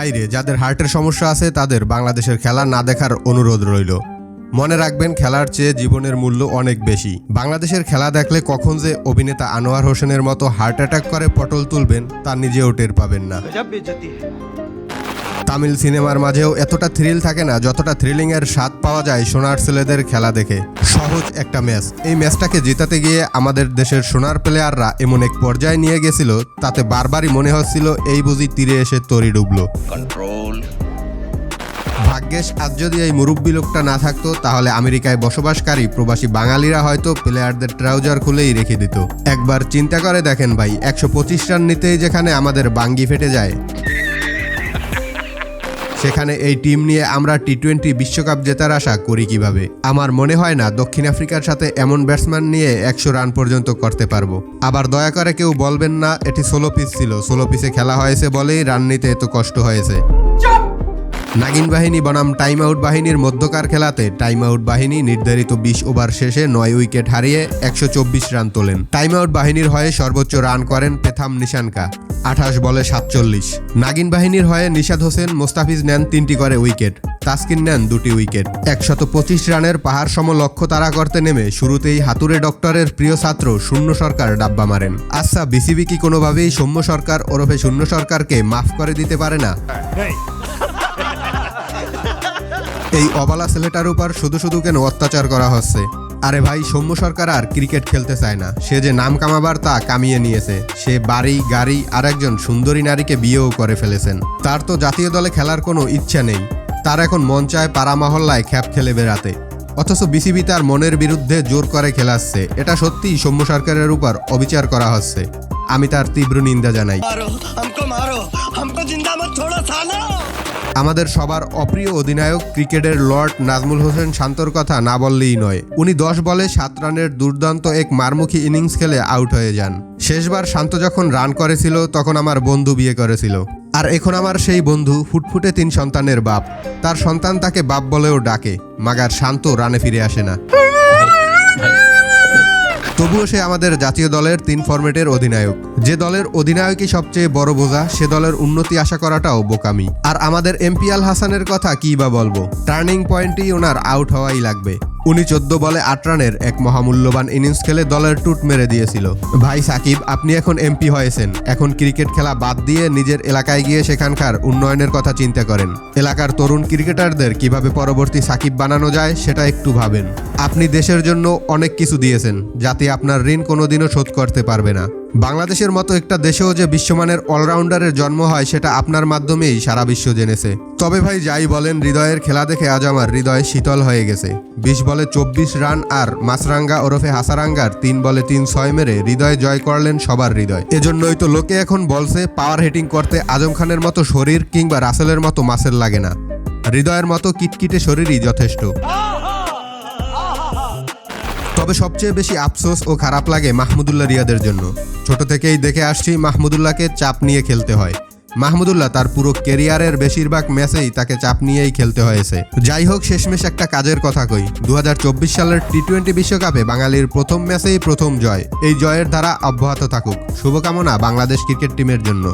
ভাইরে যাদের হার্টের সমস্যা আছে তাদের বাংলাদেশের খেলা না দেখার অনুরোধ রইল। মনে রাখবেন, খেলার চেয়ে জীবনের মূল্য অনেক বেশি। বাংলাদেশের খেলা দেখলে কখন যে অভিনেতা আনোয়ার হোসেনের মতো হার্ট অ্যাটাক করে পটল তুলবেন তা নিজেও টের পাবেন না। তামিল সিনেমার মাঝেও এতটা থ্রিল থাকে না যতটা থ্রিলিং এর স্বাদ পাওয়া যায় সোনার ছেলেদের খেলা দেখে। সহজ একটা ম্যাচ। এই ম্যাচটাকে জেতাতে গিয়ে আমাদের দেশের সোনার প্লেয়াররা এমন এক পর্যায়ে নিয়ে গেছিল তাতে বারবারই মনে হচ্ছিল এই বুঝি তীরে এসে তরি ডুবলো। Control. ভাগ্যেশ আজ যদি এই মুরব্বী লোকটা না থাকতো তাহলে আমেরিকায় বসবাসকারী প্রবাসী বাঙালিরা হয়তো প্লেয়ারদের ট্রাউজার খুলেই রেখে দিত। একবার চিন্তা করে দেখেন ভাই একশো পঁচিশ রান নিতেই যেখানে আমাদের বাঙ্গি ফেটে যায়। সেখানে এই টিম নিয়ে আমরা টি টোয়েন্টি বিশ্বকাপ জেতার আশা করি কীভাবে? আমার মনে হয় না দক্ষিণ আফ্রিকার সাথে এমন ব্যাটসম্যান নিয়ে একশো রান পর্যন্ত করতে পারব। আবার দয়া করে কেউ বলবেন না, এটি ষোলো পিস ছিল। ষোলো পিসে খেলা হয়েছে বলেই রান নিতে এত কষ্ট হয়েছে। নাগিন বাহিনী বনাম টাইম আউট বাহিনীর মধ্যকার খেলাতে টাইম আউট বাহিনী নির্ধারিত বিশ ওভার শেষে নয় উইকেট হারিয়ে একশো চব্বিশ রান তোলেন। টাইম আউট বাহিনীর হয়ে সর্বোচ্চ রান করেন পেথাম নিশানকা, আঠাশ বলে সাতচল্লিশ। নাগিন বাহিনীর হয়ে নিশাদ হোসেন মোস্তাফিজ নেন তিনটি করে উইকেট, তাসকিন নেন দুটি উইকেট। একশত পঁচিশ রানের পাহাড় সম লক্ষ্য তারা করতে নেমে শুরুতেই হাতুরে ডক্টরের প্রিয় ছাত্র শূন্য সরকার ডাব্বা মারেন। আচ্ছা বিসিবি কি কোনোভাবেই সৌম্য সরকার ওরফে শূন্য সরকারকে মাফ করে দিতে পারে না? এই অবালা ছেলেটার উপর শুধু শুধু কেন অত্যাচার করা হচ্ছে। আরে ভাই, সৌম্য সরকার আর ক্রিকেট খেলতে চায় না। সে যে নাম কামাবার তা কামিয়ে নিয়েছে। সে বাড়ি, গাড়ি আর একজন সুন্দরী নারীকে বিয়েও করে ফেলেছেন। তার তো জাতীয় দলে খেলার কোনো ইচ্ছা নেই। তার এখন মন চায় পাড়া মহল্লায় খ্যাপ খেলে বেড়াতে। অথচ বিসিবি তার মনের বিরুদ্ধে জোর করে খেলাচ্ছে। এটা সত্যিই সৌম্য সরকারের উপর অবিচার করা হচ্ছে। আমি তার তীব্র নিন্দা জানাই। मारो हमको मारो हमको जिंदा मत छोड़ो सालो আমাদের সবার অপ্রিয় অধিনায়ক ক্রিকেটের লর্ড নাজমুল হোসেন শান্তর কথা না বললেই নয় উনি দশ বলে সাত রানের দুর্দান্ত এক মারমুখী ইনিংস খেলে আউট হয়ে যান শেষবার শান্ত যখন রান করেছিল তখন আমার বন্ধু বিয়ে করেছিল আর এখন আমার সেই বন্ধু ফুটফুটে তিন সন্তানের বাপ তার সন্তান তাকে বাপ বলেও ডাকে মাগার শান্ত রানে ফিরে আসে না তবুও সে আমাদের জাতীয় দলের তিন ফরম্যাটের অধিনায়ক। যে দলের অধিনায়কই সবচেয়ে বড় বোঝা, সে দলের উন্নতি আশা করাটাও বোকামি। আর আমাদের এমপিয়াল হাসানের কথা কি বা বলব? টার্নিং পয়েন্টই ওনার আউট হওয়াই লাগবে। উনি চোদ্দ বলে আট রানের এক মহামূল্যবান ইনিংস খেলে দলের টুট মেরে দিয়েছিল। ভাই সাকিব, আপনি এখন এমপি হয়েছেন। এখন ক্রিকেট খেলা বাদ দিয়ে নিজের এলাকায় গিয়ে সেখানকার উন্নয়নের কথা চিন্তা করেন। এলাকার তরুণ ক্রিকেটারদের কীভাবে পরবর্তী সাকিব বানানো যায় সেটা একটু ভাবেন। আপনি দেশের জন্য অনেক কিছু দিয়েছেন, যাতে আপনার ঋণ কোনোদিনও শোধ করতে পারবে না। বাংলাদেশের মতো একটা দেশেও যে বিশ্বমানের অলরাউন্ডারের জন্ম হয়, সেটা আপনার মাধ্যমেই সারা বিশ্ব জেনেছে। তবে ভাই, যাই বলেন, হৃদয়ের খেলা দেখে আজ আমার হৃদয় শীতল হয়ে গেছে। বিশ বলে চব্বিশ রান আর মাসরাঙ্গা ওরফে হাসারাঙ্গার তিন বলে তিন ছয় মেরে হৃদয় জয় করলেন সবার হৃদয়। এজন্যই তো লোকে এখন বলছে পাওয়ার হিটিং করতে আজম খানের মতো শরীর কিংবা রাসেলের মতো মাসেল লাগে না। হৃদয়ের মতো কিটকিটে শরীরই যথেষ্ট। তবে সবচেয়ে বেশি আফসোস ও খারাপ লাগে মাহমুদুল্লাহ রিয়াদের জন্য। ছোট থেকেই দেখে আসছি মাহমুদুল্লাহকে চাপ নিয়ে খেলতে হয়। মাহমুদুল্লাহ তার পুরো কেরিয়ারের বেশিরভাগ ম্যাচেই তাকে চাপ নিয়েই খেলতে হয়েছে। যাই হোক, শেষমেশ একটা কাজের কথা কই। দু হাজার চব্বিশ সালের টি টোয়েন্টি বিশ্বকাপে বাঙালির প্রথম ম্যাচেই প্রথম জয়। এই জয়ের ধারা অব্যাহত থাকুক। শুভকামনা বাংলাদেশ ক্রিকেট টিমের জন্য।